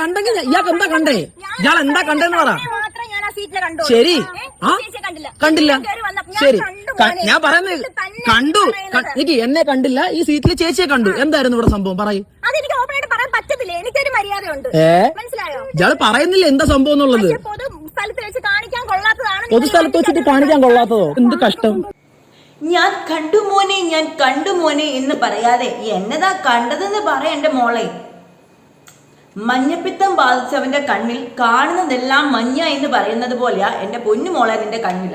കണ്ടെങ്കിൽ ഇയാൾക്ക് എന്താ കണ്ടേ? ഇയാൾ എന്താ കണ്ടെന്ന് പറ. ശരി. ആ? കണ്ടില്ല. ശരി. ഞാൻ പറയുന്നത് കണ്ടു. എനിക്ക് എന്നെ കണ്ടില്ല. ഈ സീറ്റിൽ ചേച്ചിയെ കണ്ടു. എന്തായിരുന്നു ഇവിടെ സംഭവം? പറയൂ. എനിക്കൊരു മര്യാദയുണ്ട്. മനസ്സിലായോ? ഇയാൾ പറയുന്നില്ല എന്താ സംഭവം എന്നുള്ളത്. പൊതുസ്ഥലത്ത് വെച്ചിട്ട് കാണിക്കാൻ കൊള്ളാത്തതോ? എന്ത് കഷ്ടം. ഞാൻ കണ്ടു മോനെ ഞാൻ കണ്ടു മോനെ എന്ന് പറയാതെ എന്നതാ കണ്ടതെന്ന് പറയണ്ട എന്റെ മോളെ. മഞ്ഞപ്പിത്തം ബാധിച്ചവന്റെ കണ്ണിൽ കാണുന്നതെല്ലാം മഞ്ഞ എന്ന് പറയുന്നത് പോലെയാ എന്റെ പൊന്നുമോളെ നിന്റെ കണ്ണിൽ.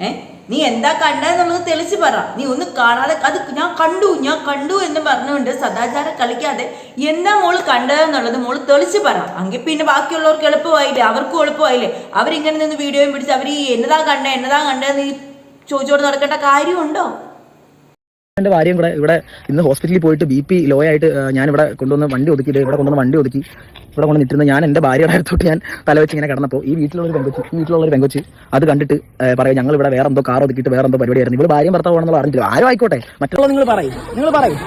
ഏ? നീ എന്താ കണ്ടെന്നുള്ളത് തെളിച്ച് പറ. നീ ഒന്ന് കാണാതെ അത് ഞാൻ കണ്ടു ഞാൻ കണ്ടു എന്ന് പറഞ്ഞുകൊണ്ട് സദാചാരം കളിക്കാതെ എന്താ മോൾ കണ്ടതെന്നുള്ളത് മോൾ തെളിച്ച് പറ. അങ്കിൽ പിന്നെ ബാക്കിയുള്ളവർക്ക് എളുപ്പമായില്ലേ? അവർക്കും എളുപ്പമായില്ലേ? അവരിങ്ങനെ നിന്ന് വീഡിയോയും പിടിച്ച് അവർ ഈ എന്നതാ കണ്ടേ എന്നതാ കണ്ടതെന്ന് ചോദിച്ചോട് നടക്കേണ്ട കാര്യമുണ്ടോ? എന്റെ ഭാര്യയും കൂടെ ഇവിടെ ഇന്ന് ഹോസ്പിറ്റലിൽ പോയിട്ട് ബി പി ലോ ആയിട്ട് ഞാൻ ഇവിടെ കൊണ്ടുവന്ന് വണ്ടി ഒതുക്കി ഇവിടെ കൊണ്ടുവന്ന് വണ്ടി ഒതുക്കി ഇവിടെ കൊണ്ട് നിൽക്കുന്ന ഞാൻ എന്റെ ഭാര്യയുടെ അടുത്തോട്ട് ഞാൻ തലവെച്ച് ഇങ്ങനെ കിടന്നപ്പോൾ ഈ വീട്ടിലുള്ള ഒരു പെങ്കൊച്ച് ഈ വീട്ടിലുള്ള ഒരു പെങ്കൊച്ച് അത് കണ്ടിട്ട് പറയാം ഞങ്ങൾ ഇവിടെ വേറെ എന്തോ കാർ ഒതുക്കിയിട്ട് വേറെ എന്തോ പരിപാടിയായിരുന്നു. ഇവിടെ ഭാര്യയും ഭർത്താവാണെന്ന് പറഞ്ഞില്ല ആരും ആയിക്കോട്ടെ. മറ്റുള്ള നിങ്ങൾ പറയും. നിങ്ങൾ പറയും.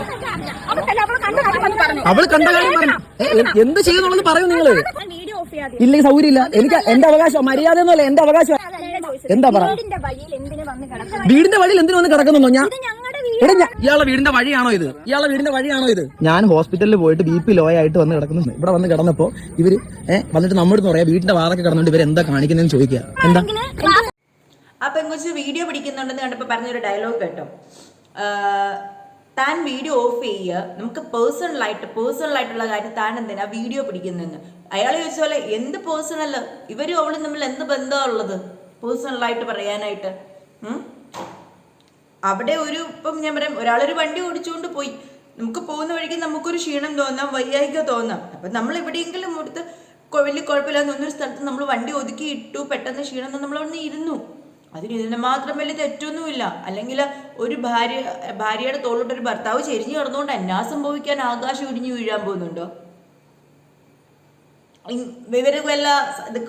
അവൾ കണ്ട കാര്യം പറഞ്ഞു എന്ത് ചെയ്യുന്നുള്ളത് പറയൂ നിങ്ങൾ ഇല്ലെങ്കിൽ സൗകര്യമില്ല. എനിക്ക് എന്റെ അവകാശം മര്യാദ ഒന്നുമല്ല എന്റെ അവകാശം. എന്താ പറ? വീടിന്റെ വഴിയിൽ എന്തിനു വന്ന് കിടക്കുന്നുണ്ടോ ഞാൻ ഇയാളുടെ വീടിന്റെ വഴിയാണോ ഇത്? ഇയാളുടെ വീടിന്റെ വഴിയാണോ ഇത്? ഞാൻ ഹോസ്പിറ്റലിൽ പോയിട്ട് ബി പി ലോ ആയിട്ട് വന്ന് കിടക്കുന്നു. ഇവിടെ വന്ന് കിടന്നപ്പോ ഇവർ വന്നിട്ട് നമ്മുടെ പറയാ വീടിന്റെ വാതൊക്കെ കിടന്നുകൊണ്ട് ഇവർ എന്താ കാണിക്കുന്നതെന്ന് ചോദിക്കുക എന്താ? ആ എങ്ങനെ വീഡിയോ പിടിക്കുന്നുണ്ടെന്ന് കണ്ടപ്പോൾ പറഞ്ഞൊരു ഡയലോഗ് കേട്ടോ. താൻ വീഡിയോ ഓഫ് ചെയ്യുക നമുക്ക് പേഴ്സണലായിട്ട് പേഴ്സണൽ ആയിട്ടുള്ള കാര്യം താൻ എന്തിനാ വീഡിയോ പിടിക്കുന്നതെന്ന് അയാൾ ചോദിച്ച പോലെ എന്ത് പേഴ്സണൽ ഇവരും അവളും തമ്മിൽ എന്ത് ബന്ധമാണുള്ളത് പേഴ്സണലായിട്ട് പറയാനായിട്ട്. ഉം? അവിടെ ഒരു ഇപ്പം ഞാൻ പറയാം ഒരാളൊരു വണ്ടി ഓടിച്ചുകൊണ്ട് പോയി. നമുക്ക് പോകുന്ന വഴിക്ക് നമുക്കൊരു ക്ഷീണം തോന്നാം വയ്യായിക തോന്നാം. അപ്പം നമ്മൾ എവിടെയെങ്കിലും എടുത്ത് വലിയ കുഴപ്പമില്ലാന്ന് തോന്നുന്ന സ്ഥലത്ത് നമ്മൾ വണ്ടി ഒതുക്കി ഇട്ടു പെട്ടെന്ന് ക്ഷീണം നമ്മൾ അവിടെ ഇരുന്നു. അതിന് ഇതിന് മാത്രം വലിയ തെറ്റൊന്നുമില്ല. അല്ലെങ്കിൽ ഒരു ഭാര്യ ഭാര്യയുടെ തോളിലോട്ട് ഒരു ഭർത്താവ് ചെരിഞ്ഞു കിടന്നുകൊണ്ട് എന്നാ സംഭവിക്കാൻ ആകാശം ഇടിഞ്ഞു വീഴാൻ പോകുന്നുണ്ടോ? വിവരം വല്ല ഇത്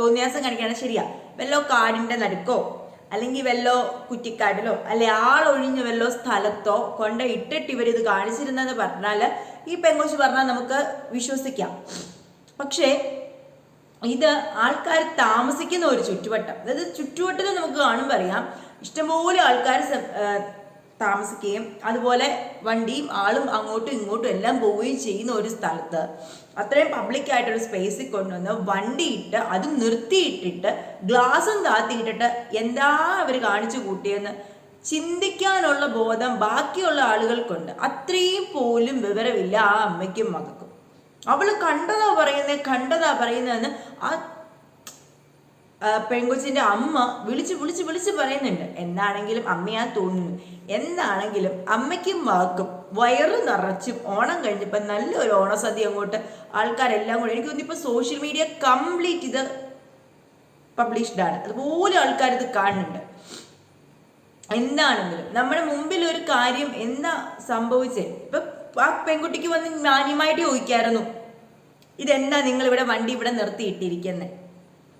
തോന്നിയാസം കാണിക്കാണ് ശരിയാ. വല്ല കാടിന്റെ നടുക്കോ? അല്ലെങ്കിൽ വല്ലോ കുറ്റിക്കാട്ടിലോ അല്ലെ ആളൊഴിഞ്ഞ വല്ലോ സ്ഥലത്തോ കൊണ്ട ഇട്ടിട്ട് ഇവർ ഇത് കാണിച്ചിരുന്നെന്ന് പറഞ്ഞാൽ ഈ പെങ്കൊച്ച് പറഞ്ഞാൽ നമുക്ക് വിശ്വസിക്കാം. പക്ഷേ ഇത് ആൾക്കാർ താമസിക്കുന്ന ഒരു ചുറ്റുവട്ടം. അതായത് ചുറ്റുവട്ടത്തിൽ നമുക്ക് കാണുമ്പോൾ അറിയാം ഇഷ്ടംപോലെ ആൾക്കാർ താമസിക്കുകയും അതുപോലെ വണ്ടിയും ആളും അങ്ങോട്ടും ഇങ്ങോട്ടും എല്ലാം പോവുകയും ചെയ്യുന്ന ഒരു സ്ഥലത്ത് അത്രയും പബ്ലിക് ആയിട്ടൊരു സ്പേസിൽ കൊണ്ടുവന്ന് വണ്ടി ഇട്ട് അതും നിർത്തിയിട്ടിട്ട് ഗ്ലാസും താത്തിയിട്ടിട്ട് എന്താ അവർ കാണിച്ചു കൂട്ടിയെന്ന് ചിന്തിക്കാനുള്ള ബോധം ബാക്കിയുള്ള ആളുകൾക്കുണ്ട്. അത്രയും പോലും വിവരമില്ല ആ അമ്മയ്ക്കും മകൾക്കും. അവൾ കണ്ടതാ പറയുന്നത് കണ്ടതാ പറയുന്നതെന്ന് ആ പെൺകൊച്ചിന്റെ അമ്മ വിളിച്ച് വിളിച്ച് വിളിച്ച് പറയുന്നുണ്ട്. എന്നാണെങ്കിലും അമ്മയാ തോന്നുന്നു. എന്നാണെങ്കിലും അമ്മയ്ക്കും വാക്കും. വയറ് നിറച്ചും ഓണം കഴിഞ്ഞപ്പോൾ നല്ലൊരു ഓണസദ്യ അങ്ങോട്ട് ആൾക്കാരെല്ലാം കൂടെ. എനിക്ക് തോന്നുന്നു ഇപ്പോൾ സോഷ്യൽ മീഡിയ കംപ്ലീറ്റ് ഇത് പബ്ലിഷ്ഡ് ആണ്. അതുപോലെ ആൾക്കാർ ഇത് കാണുന്നുണ്ട്. എന്താണെങ്കിലും നമ്മുടെ മുമ്പിൽ ഒരു കാര്യം എന്താ സംഭവിച്ചേ? ഇപ്പൊ ആ പെൺകുട്ടിക്ക് വന്ന് മാന്യമായിട്ട് ചോദിക്കായിരുന്നു. ഇതെന്താ നിങ്ങൾ ഇവിടെ വണ്ടി ഇവിടെ നിർത്തിയിട്ടിരിക്കുന്നത്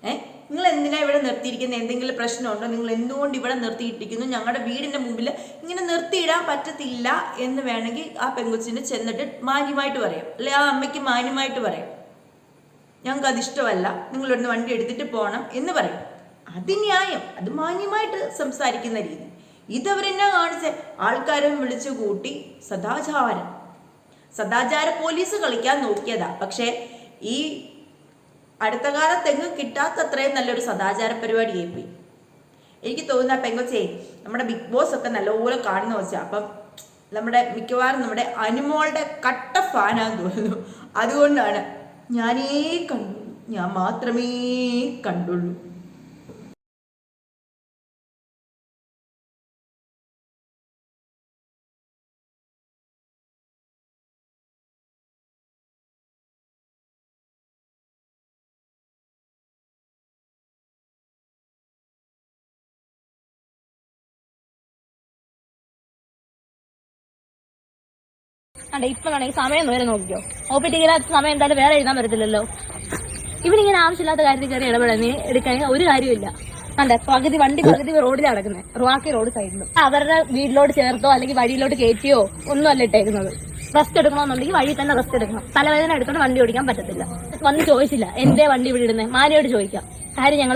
ഏ? നിങ്ങൾ എന്തിനാണ് ഇവിടെ നിർത്തിയിരിക്കുന്നത് എന്തെങ്കിലും പ്രശ്നമുണ്ടോ? നിങ്ങൾ എന്തുകൊണ്ട് ഇവിടെ നിർത്തിയിട്ടിരിക്കുന്നു? ഞങ്ങളുടെ വീടിന്റെ മുമ്പിൽ ഇങ്ങനെ നിർത്തിയിടാൻ പറ്റത്തില്ല എന്ന് വേണമെങ്കിൽ ആ പെങ്കുച്ചിനെ ചെന്നിട്ട് മാന്യമായിട്ട് പറയാം. അല്ലെ ആ അമ്മയ്ക്ക് മാന്യമായിട്ട് പറയാം. ഞങ്ങൾക്ക് അത് ഇഷ്ടമല്ല നിങ്ങൾ ഇവിടുന്ന് വണ്ടി എടുത്തിട്ട് പോകണം എന്ന് പറയും. അത് ന്യായം അത് മാന്യമായിട്ട് സംസാരിക്കുന്ന രീതി. ഇതവരെന്നെ കാണിച്ച്? ആൾക്കാരെ വിളിച്ചു കൂട്ടി സദാചാരം. സദാചാര പോലീസ് കളിക്കാൻ നോക്കിയതാ. പക്ഷേ ഈ അടുത്ത കാലത്തെങ്ങും കിട്ടാത്തത്രയും നല്ലൊരു സദാചാര പരിപാടി പോയി എനിക്ക് തോന്നുന്ന പെങ്കൊച്ചേ നമ്മുടെ ബിഗ് ബോസ് ഒക്കെ നല്ലപോലെ കാണുന്ന വെച്ചാൽ അപ്പം നമ്മുടെ മിക്കവാറും നമ്മുടെ അനുമോളുടെ കട്ട ഫാനാന്ന് തോന്നുന്നു. അതുകൊണ്ടാണ് ഞാനേ കണ്ടു ഞാൻ മാത്രമേ കണ്ടുള്ളൂ. അതെ ഇപ്പൊ വേണമെങ്കിൽ സമയം വരെ നോക്കിക്കോ. ഒ സമയം എന്തായാലും വേറെ എഴുതാൻ പറ്റത്തില്ലല്ലോ. ഇവനിങ്ങനെ ആവശ്യമില്ലാത്ത കാര്യത്തിൽ കയറി ഇടപെടാൻ നീ എടുക്കാൻ ഒരു കാര്യമില്ല അല്ല പകുതി വണ്ടി പകുതി റോഡിൽ അടക്കുന്നത് റുവാക്കി റോഡ് സൈഡിലും അവരുടെ വീട്ടിലോട്ട് ചേർത്തോ അല്ലെങ്കിൽ വഴിയിലോട്ട് കയറ്റിയോ ഒന്നും അല്ല ഇട്ടേക്കുന്നത്. റെസ്റ്റ് എടുക്കണമെന്നുണ്ടെങ്കിൽ വഴി തന്നെ റെസ്റ്റ് എടുക്കണം. തലവേദന എടുത്തോണ്ട് വണ്ടി ഓടിക്കാൻ പറ്റത്തില്ല. വന്ന് ചോദിച്ചില്ല എന്തേ വണ്ടി ഇവിടെ ഇടുന്നത് മാനയോട് ചോദിക്കാം. കാര്യം ഞങ്ങൾ